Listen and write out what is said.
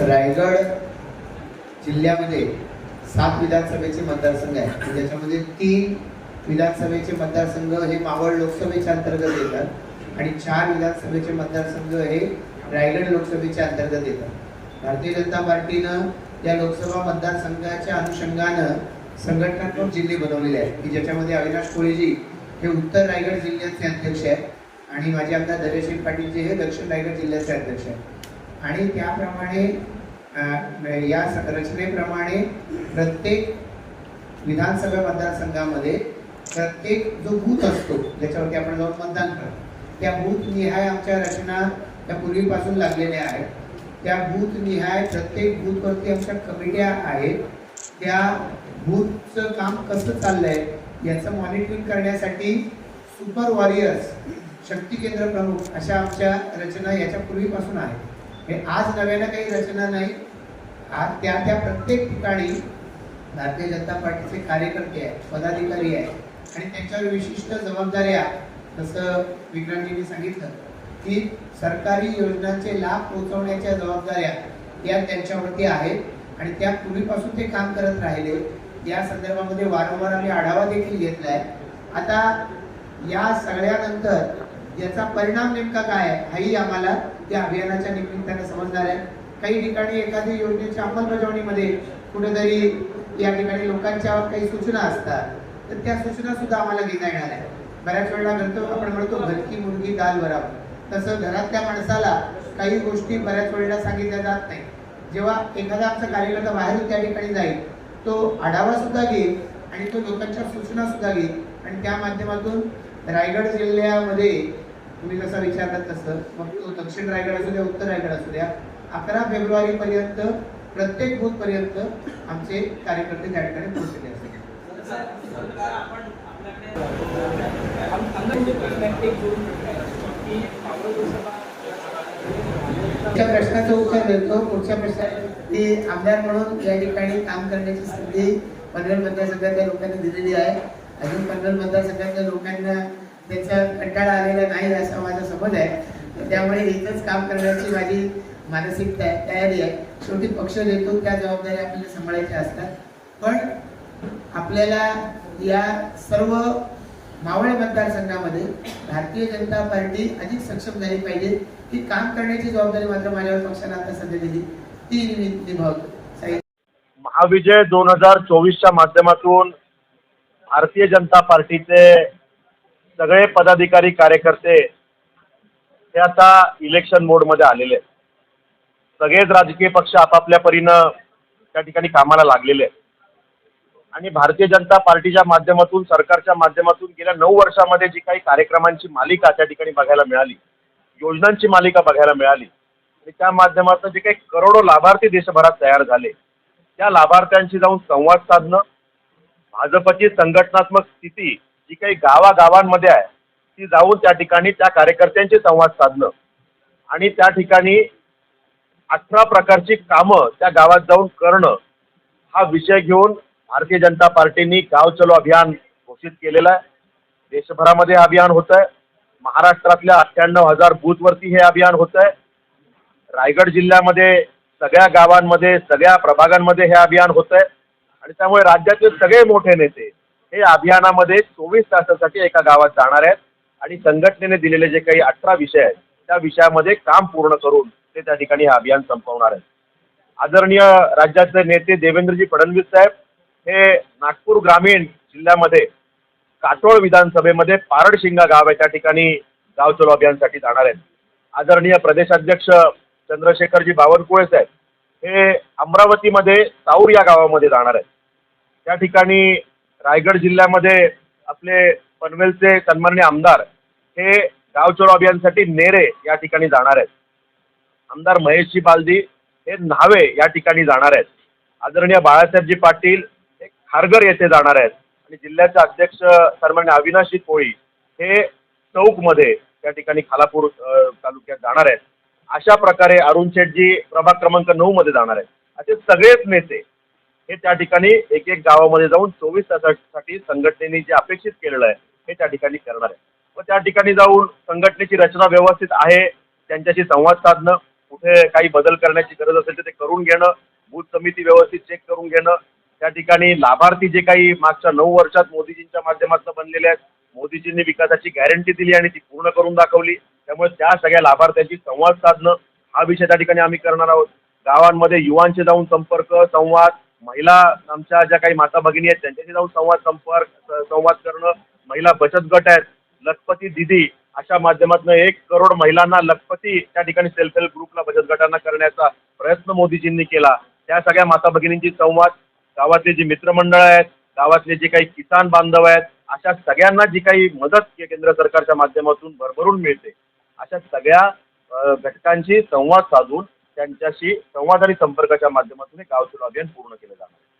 रायगड जिल्ह्यामध्ये सात विधानसभेचे मतदारसंघ आहेत. ज्याच्यामध्ये तीन विधानसभेचे मतदारसंघ हे मावळ लोकसभेच्या अंतर्गत येतात आणि चार विधानसभेचे मतदारसंघ हे रायगड लोकसभेच्या अंतर्गत येतात. भारतीय जनता पार्टीनं या लोकसभा मतदारसंघाच्या अनुषंगानं संघटनात्मक जिल्हे बनवलेले आहेत. की ज्याच्यामध्ये अविनाश कोळेजी हे उत्तर रायगड जिल्ह्याचे अध्यक्ष आहेत आणि माझे आमदार धैर्यशील पाटीलजी हे दक्षिण रायगड जिल्ह्याचे अध्यक्ष आहेत. आणि त्याप्रमाणे या स- रचनेप्रमाणे प्रत्येक विधानसभा मतदारसंघामध्ये प्रत्येक जो बूथ असतो ज्याच्यावरती आपण जाऊन मतदान करतो त्या बूथनिहाय आमच्या रचना त्या पूर्वीपासून लागलेल्या आहेत. त्या बूथनिहाय प्रत्येक बूथवरती आमच्या कमिट्या आहेत. त्या बूथचं काम कसं चाललंय याचं मॉनिटरिंग करण्यासाठी सुपर वॉरियर्स शक्ती केंद्र प्रमुख अशा आमच्या रचना याच्या पूर्वीपासून आहेत. हे आज नव्यानं काही रचना नाही. आज त्या त्या प्रत्येक ठिकाणी भारतीय जनता पार्टीचे कार्यकर्ते आहेत पदाधिकारी आहेत. आणि त्यांच्यावर विशिष्ट जबाबदाऱ्या जसं विक्रांतजींनी सांगितलं की सरकारी योजनांचे लाभ पोहोचवण्याच्या जबाबदाऱ्या या त्यांच्यावरती आहेत. आणि त्या पूर्वीपासून ते काम करत राहिले. या संदर्भामध्ये वारंवार आम्ही आढावा देखील घेतलाय. आता या सगळ्यानंतर याचा परिणाम नेमका काय आहे? हाही आम्हाला त्या अभियानाच्या निमित्ताने समजणार आहे. काही ठिकाणी एखादी योजनेच्या अंमलबजावणीमध्ये कुठेतरी या ठिकाणी लोकांच्या काही सूचना असतात. तर त्या सूचना सुद्धा आम्हाला घेता येणार आहे बऱ्याच वेळेला म्हणतो आपण म्हणतो घरकी मुलगी दाल बराबर तसं घरातल्या माणसाला काही गोष्टी बऱ्याच वेळेला सांगितल्या जात नाही. जेव्हा एखादा आमचा कार्यकर्ता बाहेरून त्या ठिकाणी जाईल तो आढावा सुद्धा घेईल आणि तो लोकांच्या सूचना सुद्धा घेईल. आणि त्या माध्यमातून रायगड जिल्ह्यामध्ये तुम्ही जसं विचारलात तसं. मग तो दक्षिण रायगड असू द्या उत्तर रायगड असू द्या अकरा फेब्रुवारी पर्यंत प्रत्येक बूथ पर्यंत आमचे कार्यकर्ते त्या ठिकाणी पोहोचलेले असतील पुढच्या प्रश्नाचं उत्तर देतो. पुढच्या प्रश्नाने आमदार म्हणून या ठिकाणी काम करण्याची संधी पनवेल मतदारसंघातल्या लोकांनी दिलेली आहे. अजून पनवेल मतदारसंघातल्या लोकांना त्याचा कंटाळा आलेला नाही असा माझा समज आहे. त्यामुळे इथंच काम करण्याची माझी मानसिक तयारी आहे. शेवटी पक्ष देतो त्या जबाबदाऱ्या आपल्याला सांभाळायच्या असतात. पण आपल्याला या सर्व मावळे मतदारसंघामध्ये भारतीय जनता पार्टी अधिक सक्षम झाली पाहिजे. की काम करण्याची जबाबदारी मात्र माझ्यावर पक्षाने आता सध्या दिली. ती निभि- निभावतो महाविजय दोन हजार चोवीसच्या माध्यमातून भारतीय जनता पार्टीचे सगळे पदाधिकारी कार्यकर्ते हे आता इलेक्शन मोडमध्ये आलेले आहेत. सगळेच राजकीय पक्ष आपापल्या परीनं त्या ठिकाणी कामाला लागलेले आहेत. आणि भारतीय जनता पार्टीच्या माध्यमातून सरकारच्या माध्यमातून गेल्या नऊ वर्षामध्ये जी काही कार्यक्रमांची मालिका त्या ठिकाणी बघायला मिळाली योजनांची मालिका बघायला मिळाली आणि त्या माध्यमातून जे काही करोडो लाभार्थी देशभरात तयार झाले त्या लाभार्थ्यांशी जाऊन संवाद साधणं भाजपची संघटनात्मक स्थिती जी काही गावागावांमध्ये आहे ती जाऊन त्या ठिकाणी त्या कार्यकर्त्यांशी संवाद साधणं. आणि त्या ठिकाणी अठरा प्रकारची कामं त्या गावात जाऊन करणं हा विषय घेऊन भारतीय जनता पार्टीनी गाव चलो अभियान घोषित केलेलं आहे. देशभरामध्ये अभियान होत आहे महाराष्ट्रातल्या अठ्ठ्याण्णव हजार बूथवरती हे अभियान होत आहे रायगड जिल्ह्यामध्ये सगळ्या गावांमध्ये सगळ्या प्रभागांमध्ये हे अभियान होत आहे आणि त्यामुळे राज्यातले सगळे मोठे नेते हे अभियानामध्ये चोवीस तासासाठी एका गावात जाणार आहेत. आणि संघटनेने दिलेले जे काही अठरा विषय आहेत त्या विषयामध्ये काम पूर्ण करून ते त्या ठिकाणी हे अभियान संपवणार आहेत. आदरणीय राज्याचे नेते देवेंद्रजी फडणवीस साहेब हे नागपूर ग्रामीण जिल्ह्यामध्ये काटोळ विधानसभेमध्ये पारडशिंगा गाव आहे त्या ठिकाणी गाव चलो अभियानसाठी जाणार आहेत. आदरणीय प्रदेशाध्यक्ष चंद्रशेखरजी बावनकुळे साहेब हे अमरावतीमध्ये साऊर या गावामध्ये जाणार आहेत. त्या ठिकाणी रायगड जिल्ह्यामध्ये आपले पनवेलचे सन्माननीय आमदार हे गाव चलो अभियानसाठी नेरे या ठिकाणी जाणार आहेत. आमदार महेशजी बालदी हे न्हावे या ठिकाणी जाणार आहेत. आदरणीय बाळासाहेबजी पाटील हे खारघर येथे जाणार आहेत. आणि जिल्ह्याचे अध्यक्ष सन्मान्य अविनाशी कोळी हे चौकमध्ये त्या ठिकाणी खालापूर तालुक्यात जाणार आहेत. अशा प्रकारे अरुण शेठजी प्रभाग क्रमांक नऊ मध्ये जाणार आहेत. असे सगळेच नेते हे त्या ठिकाणी एक एक गावामध्ये जाऊन चोवीस तासासाठी संघटनेने जे अपेक्षित केलेलं आहे हे त्या ठिकाणी करणार आहे. व त्या ठिकाणी जाऊन संघटनेची रचना व्यवस्थित आहे त्यांच्याशी संवाद साधणं कुठे काही बदल करण्याची गरज असेल तर ते करून घेणं बूथ समिती व्यवस्थित चेक करून घेणं. त्या ठिकाणी लाभार्थी जे काही मागच्या नऊ वर्षात मोदीजींच्या माध्यमातून बनलेले आहेत मोदीजींनी विकासाची गॅरंटी दिली आणि ती पूर्ण करून दाखवली. त्यामुळे त्या सगळ्या लाभार्थ्यांशी संवाद साधणं हा विषय त्या ठिकाणी आम्ही करणार आहोत. गावांमध्ये युवांशी जाऊन संपर्क संवाद महिला आमच्या ज्या काही माता भगिनी आहेत त्यांच्याशी जाऊन संवाद संपर्क संवाद करणं महिला बचत गट आहेत. लखपती दिदी अशा माध्यमातून एक करोड महिलांना लखपती त्या ठिकाणी सेल्फ हेल्प ग्रुपला बचत गटांना करण्याचा प्रयत्न मोदीजींनी केला. त्या सगळ्या माता भगिनींची संवाद गावातले जी मित्रमंडळ आहेत गावातले जे काही किसान बांधव आहेत अशा सगळ्यांना जी काही मदत के- केंद्र सरकारच्या माध्यमातून भरभरून मिळते. अशा सगळ्या घटकांशी संवाद साधून त्यांच्याशी संवाद आणि संपर्काच्या माध्यमातून हे गाव चलो अभियान पूर्ण केलं जाणार आहे.